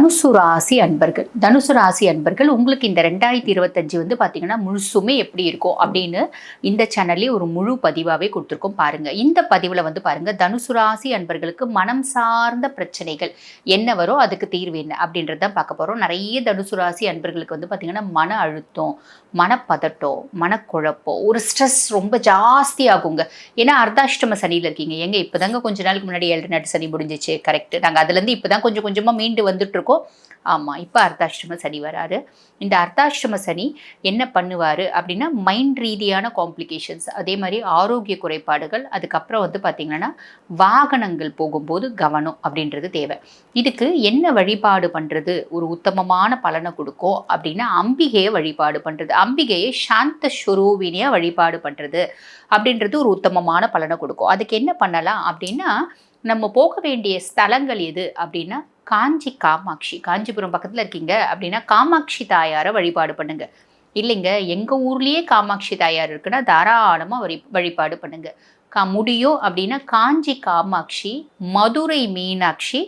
தனுசு ராசி அன்பர்கள். தனுசு ராசி அன்பர்கள் உங்களுக்கு இந்த ரெண்டாயிரத்தி இருபத்தஞ்சு வந்து பார்த்தீங்கன்னா முழுசுமே எப்படி இருக்கும் அப்படின்னு இந்த சேனல்லே ஒரு முழு பதிவாகவே கொடுத்துருக்கோம் பாருங்கள் இந்த பதிவில் வந்து பாருங்கள் தனுசு ராசி அன்பர்களுக்கு மனம் சார்ந்த பிரச்சனைகள் என்ன வரும் அதுக்கு தீர்வு என்ன அப்படின்றத தான் பார்க்க போகிறோம் நிறைய தனுசு ராசி அன்பர்களுக்கு வந்து பார்த்திங்கன்னா மன அழுத்தம் மனப்பதட்டம் மனக்குழப்பம் ஒரு ஸ்ட்ரெஸ் ரொம்ப ஜாஸ்தி ஆகுங்க. ஏன்னா அர்த்தாஷ்டம சனியில் இருக்கீங்க. எங்க இப்போதாங்க கொஞ்ச நாளுக்கு முன்னாடி ஏழு நாட்டு சனி முடிஞ்சிச்சு. கரெக்ட் நாங்கள் அதுலேருந்து இப்போ தான் கொஞ்சம் கொஞ்சமாக மீண்டு வந்துட்டுருக்கோம் ஆமாம் இப்போ அர்த்தாஷ்டம சனி வராரு. இந்த அர்த்தாஷ்டம சனி என்ன பண்ணுவார் அப்படின்னா மைண்ட் ரீதியான காம்ப்ளிகேஷன்ஸ் அதே மாதிரி ஆரோக்கிய குறைபாடுகள் அதுக்கப்புறம் வந்து பார்த்திங்கன்னா வாகனங்கள் போகும்போது கவனம் அப்படின்றது தேவை. இதுக்கு என்ன வழிபாடு பண்ணுறது ஒரு உத்தமமான பலனை கொடுக்கும் அப்படின்னா அம்பிகையை வழிபாடு பண்ணுறது அம்பிகையை சாந்த ஸ்வரூபினியாக வழிபாடு பண்ணுறது அப்படின்றது ஒரு உத்தமமான பலனை கொடுக்கும். அதுக்கு என்ன பண்ணலாம் அப்படின்னா நம்ம போக வேண்டிய ஸ்தலங்கள் எது அப்படின்னா காஞ்சி காமாட்சி காஞ்சிபுரம் பக்கத்தில் இருக்கீங்க அப்படின்னா காமாட்சி தாயாரை வழிபாடு பண்ணுங்க. இல்லைங்க எங்கள் ஊர்லேயே காமாட்சி தாயார் இருக்குன்னா தாராளமாக வழி வழிபாடு பண்ணுங்க. கா முடியும் அப்படின்னா காஞ்சி காமாட்சி மதுரை மீனாட்சி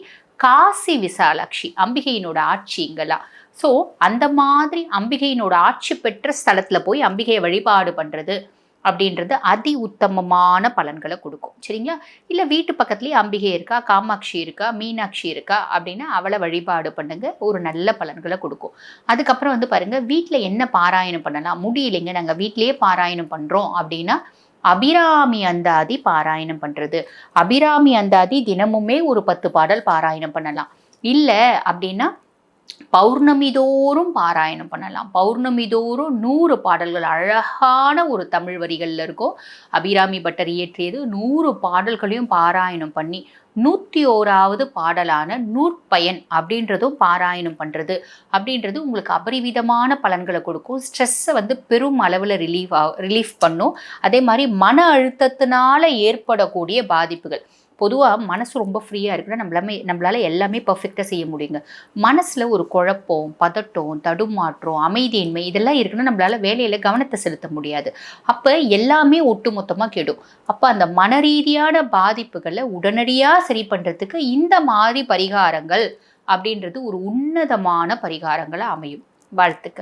காசி விசாலாட்சி அம்பிகையினோட ஆட்சி இங்கெல்லாம். ஸோ அந்த மாதிரி அம்பிகையினோட ஆட்சி பெற்ற ஸ்தலத்தில் போய் அம்பிகையை வழிபாடு பண்ணுறது அப்படின்றது அதி உத்தமமான பலன்களை கொடுக்கும். சரிங்களா? இல்லை வீட்டு பக்கத்துலேயே அம்பிகை இருக்கா காமாட்சி இருக்கா மீனாட்சி இருக்கா அப்படின்னா அவளை வழிபாடு பண்ணுங்க ஒரு நல்ல பலன்களை கொடுக்கும். அதுக்கப்புறம் வந்து பாருங்க வீட்டில் என்ன பாராயணம் பண்ணலாம்? முடியலைங்க நாங்கள் வீட்டிலேயே பாராயணம் பண்ணுறோம் அப்படின்னா அபிராமி அந்தாதி பாராயணம் பண்ணுறது அபிராமி அந்தாதி தினமுமே ஒரு பத்து பாடல் பாராயணம் பண்ணலாம். இல்லை அப்படின்னா பௌர்ணமி தோறும் பாராயணம் பண்ணலாம். பௌர்ணமி தோறும் நூறு பாடல்கள் அழகான ஒரு தமிழ் வரிகளில் இருக்கும். அபிராமி பட்டர் இயற்றியது நூறு பாடல்களையும் பாராயணம் பண்ணி நூற்றி ஓராவது பாடலான நூற்பயன் அப்படின்றதும் பாராயணம் பண்ணுறது அப்படின்றது உங்களுக்கு அபரிவிதமான பலன்களை கொடுக்கும். ஸ்ட்ரெஸ்ஸை வந்து பெரும் அளவில் ரிலீவ் ஆ ரிலீஃப் பண்ணும். அதே மாதிரி மன அழுத்தத்தினால ஏற்படக்கூடிய பாதிப்புகள். பொதுவாக மனசு ரொம்ப ஃப்ரீயாக இருக்குன்னா நம்மளாமே நம்மளால் எல்லாமே பர்ஃபெக்டாக செய்ய முடியுங்க. மனசில் ஒரு குழப்பம் பதட்டம் தடுமாற்றம் அமைதியின்மை இதெல்லாம் இருக்குன்னா நம்மளால் வேலையில் கவனத்தை செலுத்த முடியாது. அப்போ எல்லாமே ஒட்டுமொத்தமாக கெடும். அப்போ அந்த மன ரீதியான பாதிப்புகளை உடனடியாக சரி பண்ணுறதுக்கு இந்த மாதிரி பரிகாரங்கள் அப்படின்றது ஒரு உன்னதமான பரிகாரங்களாக அமையும். வாழ்த்துக்கள்.